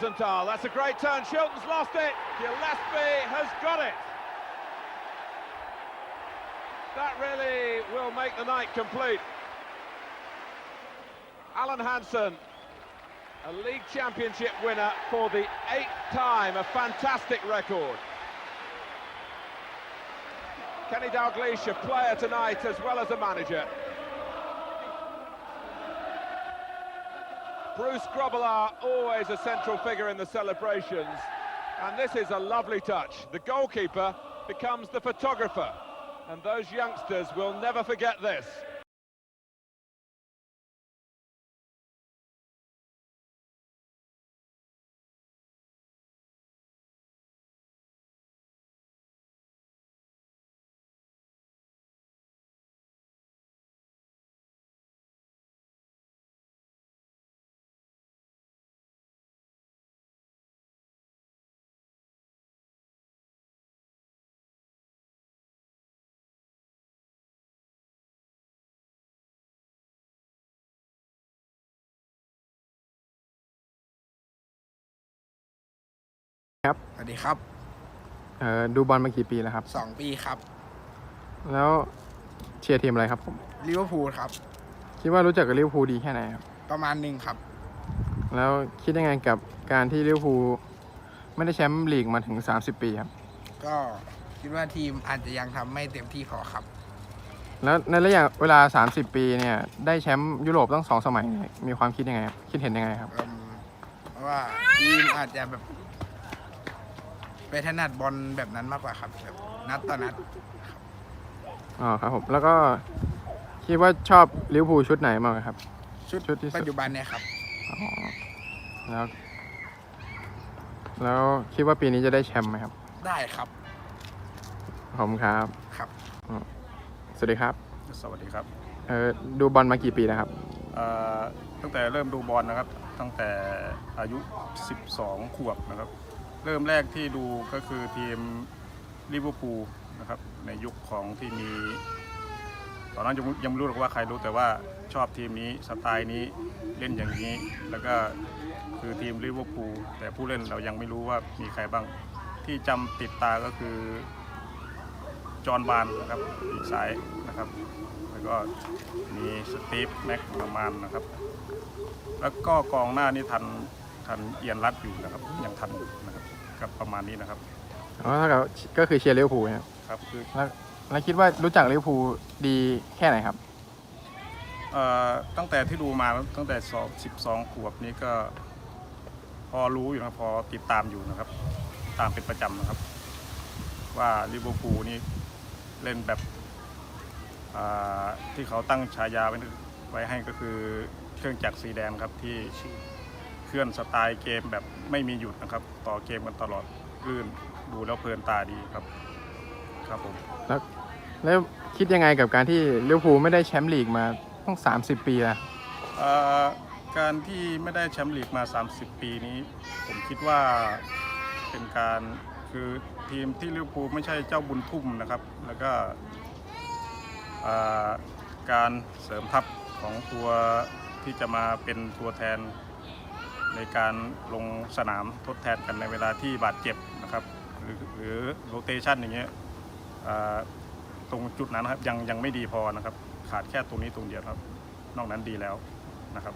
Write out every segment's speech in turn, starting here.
Rosenthal. That's a great turn. Shilton's lost it. Gillespie has got it. That really will make the night complete. Alan Hansen, a league championship winner for the eighth time, a fantastic record. Kenny Dalglish, a player tonight as well as a manager. Bruce Grobbelaar, always a central figure in the celebrations. And this is a lovely touch. The goalkeeper becomes the photographer. And those youngsters will never forget this. วัสดีครับเอ่อดูบอลมากี่ปีแล้วครับ สองปีครับแล้วเชียร์ทีมอะไรครับผมลิเวอร์พูลครับ คิดว่ารู้จักกับลิเวอร์พูลดีแค่ไหนครับประมาณหนึ่งครับ แล้วคิดยังไงกับการที่ลิเวอร์พูลไม่ได้แชมป์ลีกมาถึง 30 ปีครับ ก็คิดว่าทีมอาจจะยังทำไม่เต็มที่พอครับ แล้วในระยะเวลา 30 ปีเนี่ยได้แชมป์ยุโรปตั้งสองสมัยเนี่ยมีความคิดยังไงครับคิดเห็นยังไงครับ เอิ่มเพราะว่าทีมอาจจะแบบ ไปถนัดบอลแบบนั้นมากกว่าครับแบบนัดต่อนัดอ๋อครับผมแล้วก็คิดว่าชอบลิเวอร์พูลชุดไหนมากกว่าครับ ชุดชุดที่สุด ปัจจุบันเนี่ยครับอ๋อแล้วแล้วคิดว่าปีนี้จะได้แชมป์ไหมครับได้ครับผมครับครับ สวัสดีครับสวัสดีครับเออดูบอลมากี่ปีแล้วครับเอ่อตั้งแต่เริ่มดูบอลนะครับ ตั้งแต่อายุ 12 ขวบนะครับ เริ่มแรกที่ดูก็คือทีมลิเวอร์พูลนะครับในยุคของที่มี ตอนนั้นยังยังไม่รู้หรอกว่าใครรู้แต่ว่าชอบทีมนี้สไตล์นี้เล่นอย่างนี้ แล้วก็คือทีมลิเวอร์พูลแต่ผู้เล่นเรายังไม่รู้ว่ามีใครบ้างที่จำติดตาก็คือจอห์นบานนะครับอีกสายนะครับ แล้วก็มีสตีฟแม็กมามานนะครับ แล้วก็กองหน้านี่ทัน ทันเอียนรัดอยู่นะครับ ยังทันอยู่นะครับกับประมาณนี้นะครับอ๋อเท่ากับก็คือเชียร์ลิเวอร์พูลนะครับครับคือแล้วแล้วคิดว่ารู้จักลิเวอร์พูลดีแค่ไหนครับ เอ่อตั้งแต่ที่ดูมาตั้งแต่สอบ12ขวบนี้ก็ พอรู้อยู่นะพอติดตามอยู่นะครับ ตามเป็นประจำนะครับ ว่าลิเวอร์พูลนี่เล่นแบบอ่าที่เขาตั้งฉายาไว้ไว้ให้ก็คือเครื่องจักรสีแดงครับที่ เคลื่อนสไตล์เกมแบบไม่มีหยุดนะครับ ต่อเกมกันตลอดลื่นดูแล้วเพลินตาดีครับครับผมแล้วแล้วคิดยังไงกับการที่ลิเวอร์พูลไม่ได้แชมป์ลีกมาต้อง 30 ปีแล้วเอ่อการที่ไม่ได้แชมป์ลีกมา 30 ปีนี้ ผมคิดว่าเป็นการคือทีมที่ลิเวอร์พูลไม่ใช่เจ้าบุญทุ่มนะครับ แล้วก็เอ่อการเสริมทัพของตัวที่จะมาเป็นตัวแทน ในการลงสนามทดแทนกันในเวลาที่บาดเจ็บนะครับ หรือหรือโรเตชันอย่างเงี้ยเอ่อตรงจุดนั้นนะครับยังยังไม่ดีพอนะครับ ขาดแค่ตรงนี้ตรงเดียวครับ นอกนั้นดีแล้วนะครับ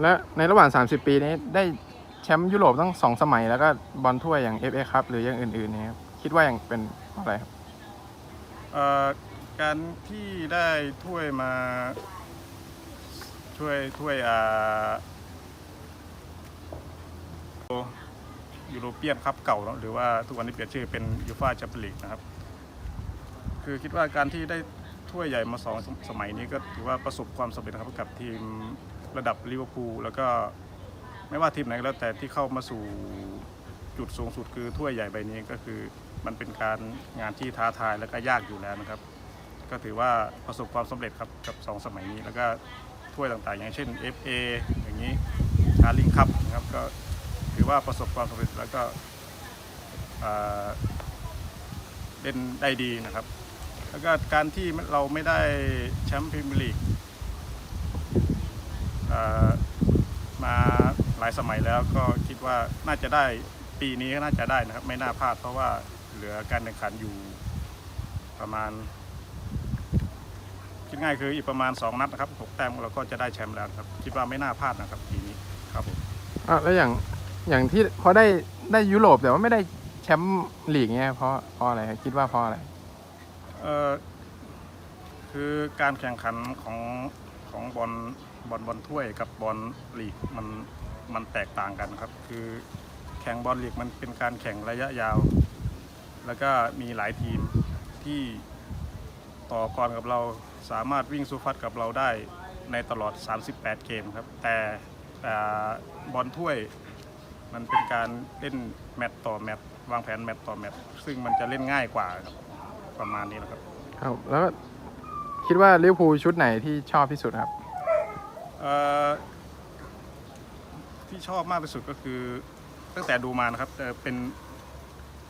และในระหว่าง 30 ปีนี้ได้แชมป์ยุโรปตั้งสองสมัยแล้วก็บอลถ้วยอย่าง FA ครับหรืออย่างอื่นๆเนี่ยครับคิดว่าอย่างเป็นอะไรครับเอ่อการที่ได้ถ้วยมาช่วยถ้วยอ่า ยูโรเปียนคัพเก่าหรือว่าทุกวันนี้เปลี่ยนชื่อเป็นยูฟาแชมเปี้ยนลีกนะครับ คือคิดว่าการที่ได้ถ้วยใหญ่มาสองสมัยนี้ก็ถือว่าประสบความสำเร็จครับกับทีมระดับลิเวอร์พูลแล้วก็ไม่ว่าทีมไหนก็แล้วแต่ที่เข้ามาสู่จุดสูงสุดคือถ้วยใหญ่ใบนี้ก็คือมันเป็นการงานที่ท้าทายและก็ยากอยู่แล้วนะครับ ก็ถือว่าประสบความสำเร็จครับกับ 2 สมัยนี้ แล้วก็ถ้วยต่างๆ อย่างเช่น FA อย่างนี้ชาลิงคัพนะครับก็ ถือว่าประสบความสำเร็จแล้วก็เล่นได้ดีนะครับ แล้วก็การที่เราไม่ได้แชมป์พรีเมียร์ลีกมาหลายสมัยแล้วก็คิดว่าน่าจะได้ปีนี้ก็น่าจะได้นะครับ ไม่น่าพลาดเพราะว่าเหลือการแข่งขันอยู่ประมาณ คิดง่ายคืออีกประมาณ 2 นัดนะครับหกแต้มเราก็จะได้แชมป์แล้วครับ คิดว่าไม่น่าพลาดนะครับปีนี้ครับผมอะแล้วอย่าง อย่างที่พอได้ได้ยุโรปแต่ว่าไม่ได้แชมป์ลีกเงี้ยเพราะเพราะอะไรครับคิดว่าเพราะอะไรเออคือการแข่งขันของของบอลบอลบอลถ้วยกับบอลลีกมันมันแตกต่างกันครับ คือแข่งบอลลีกมันเป็นการแข่งระยะยาว แล้วก็มีหลายทีมที่ต่อกรกับเราสามารถวิ่งสู้ฟัดกับเราได้ในตลอด 38 เกมครับ แต่บอลถ้วย มันเป็นการเล่นแมตต์ต่อแมตต์วางแผนแมตต์ต่อแมตต์ซึ่งมันจะเล่นง่ายกว่าครับประมาณนี้นะครับครับ แล้วคิดว่าลิเวอร์พูลชุดไหนที่ชอบที่สุดครับ เอ่อที่ชอบมากที่สุดก็คือตั้งแต่ดูมานะครับแต่เป็น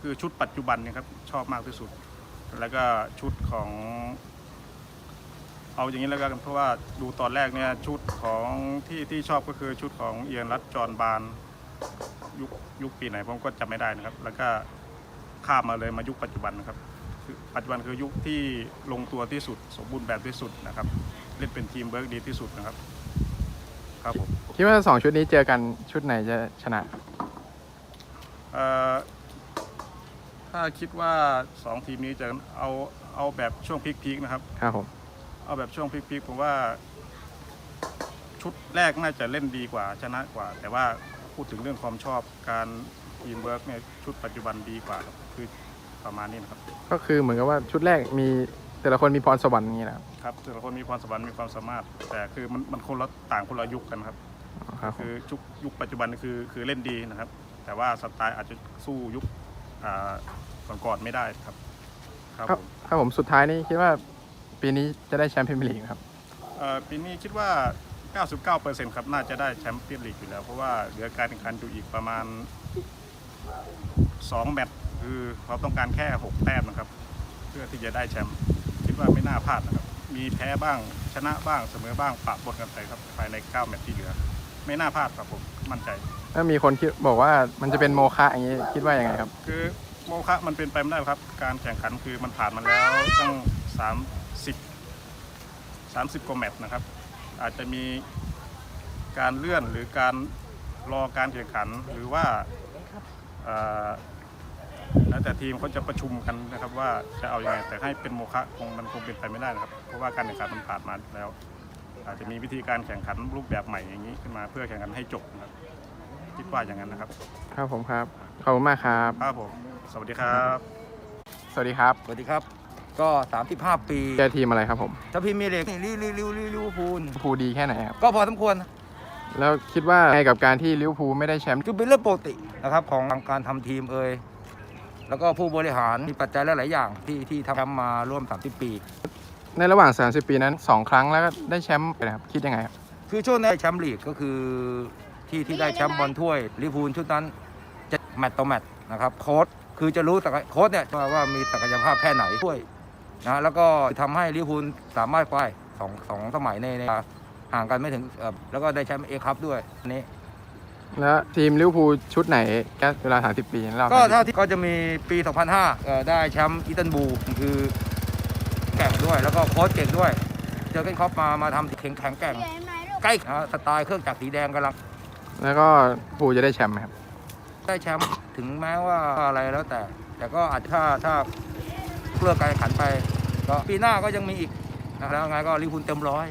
คือชุดปัจจุบันเนี่ยครับชอบมากที่สุด แล้วก็ชุดของ เอาอย่างนี้แล้วกันเพราะว่าดูตอนแรกเนี่ยชุดของที่ที่ชอบก็คือชุดของเอียนรัตจอห์นบาน ยุคยุคปีไหนผมก็จำไม่ได้นะครับ แล้วก็ข้ามมาเลยมายุคปัจจุบันนะครับคือปัจจุบันคือยุคที่ลงตัวที่สุด สมบูรณ์แบบที่สุดนะครับ เล่นเป็นทีมเบิร์กดีที่สุดนะครับ ครับผมคิดว่าสองชุดนี้เจอกันชุดไหนจะชนะ เอ่อถ้าคิดว่าสองทีมนี้จะเอาเอาแบบช่วงพีคๆนะครับ ครับผม เอาแบบช่วงพีคๆผมว่า ชุดแรกน่าจะเล่นดีกว่าชนะกว่า แต่ว่า พูดถึงเรื่องความชอบการทีมเวิร์กเนี่ยชุดปัจจุบันดีกว่าครับคือประมาณนี้นะครับก็คือเหมือนกับว่าชุดแรกมีแต่ละคนมีพรสวรรค์อย่างนี้นะครับครับแต่ละคนมีความสามารถมีความสามารถ แต่คือมันมันคนละต่างคนละยุคกันครับอ๋อครับผมคือยุคยุคปัจจุบันคือคือเล่นดีนะครับ แต่ว่าสไตล์อาจจะสู้ยุคอ่าก่อนๆไม่ได้ครับ ครับครับผมครับผมสุดท้ายนี้คิดว่าปีนี้จะได้แชมป์พรีเมียร์ลีกไหมครับ เอ่อปีนี้คิดว่า 99%ครับน่าจะได้แชมป์เปี้ยนลีกอยู่แล้ว เพราะว่าเหลือการแข่งขันอยู่อีกประมาณ 2 แมตช์คือเราต้องการแค่ 6 แต้มนะครับ เพื่อที่จะได้แชมป์คิดว่าไม่น่าพลาดนะครับ มีแพ้บ้างชนะบ้างเสมอบ้างปะปนกันไปครับภายใน 9 แมตช์ที่เหลือ ไม่น่าพลาดครับผมมั่นใจ ถ้ามีคนคิดบอกว่ามันจะเป็นโมฆะอย่างนี้คิดว่ายังไงครับ คือโมฆะมันเป็นไปไม่ได้ครับ การแข่งขันคือมันผ่านมาแล้วตั้ง30 30กว่าแมตช์นะครับ อาจจะมีการเลื่อนหรือการรอการแข่งขันหรือว่าเอ่อแล้วแต่ทีมเขาจะประชุมกันนะครับ ว่าจะเอาอยัางไงแต่ให้เป็นโมฆะคงมันคงเป็นไปไม่ได้นะครับ เพราะว่าการแข่งขันมันผ่านมาแล้ว อาจจะมีวิธีการแข่งขันรูปแบบใหม่อย่างนี้ขึ้นมาเพื่อแข่งขันให้จบนะครับคิดว่าอย่างนั้นนะครับ ครับผมครับขอบคุณมากครับครับผมสวัสดีครับ สวัสดีครับสวัสดีครับ ก็ 35 ปีเจอทีมอะไรครับผมถ้าพี่มีเล็กนี่ลิลิลิลิลิเวอร์พูลลิเวอร์พูลดีแค่ไหนครับ ก็พอสมควร แล้วคิดว่าไงกับการที่ลิเวอร์พูลไม่ได้แชมป์คือเป็นเรื่องปกตินะครับของการทำทีมเอ่ยแล้วก็ผู้บริหารมีปัจจัยหลายๆอย่างที่ที่ทำมาร่วม 30 ปี ในระหว่าง 30 ปีนั้น 2 ครั้งแล้วก็ได้แชมป์นะครับคิดยังไงครับคือช่วงนั้นแชมป์ลีกก็คือที่ที่ได้แชมป์บอลถ้วยลิเวอร์พูลชุดนั้นจะแมตต์ต่อแมตต์นะครับโค้ชคือจะรู้ศักยโค้ชเนี่ยว่าว่ามีศักยภาพแค่ไหนถ้วย นะแล้วก็ทำให้ลิเวอร์พูลสามารถไปสองสองสมัยในในห่างกันไม่ถึงเอ่อแล้วก็ได้แชมป์เอคัพด้วยอันนี้แล้วทีมลิเวอร์พูลชุดไหนแค่เวลา 30 ปีเล่าก็หน่อยเท่าที่ก็จะมีปี 2005เอ่อได้แชมป์อิตันบูลคือแข่งด้วย แล้วก็โค้ชเก่งด้วย เจอเกนครอปมามาทำแข็งแข็งแกร่งใกล้นะสไตล์เครื่องจักรสีแดงกำลัง แล้วก็ลิเวอร์พูลจะได้แชมป์ไหมครับ ได้แชมป์ถึงแม้ว่าอะไรแล้วแต่ แต่ก็อาจจะถ้าถ้าเลือกการแข่งขันไป ก็ปีหน้าก็ยังมีอีกนะแล้วไงก็ลิเวอร์พูลเต็มร้อย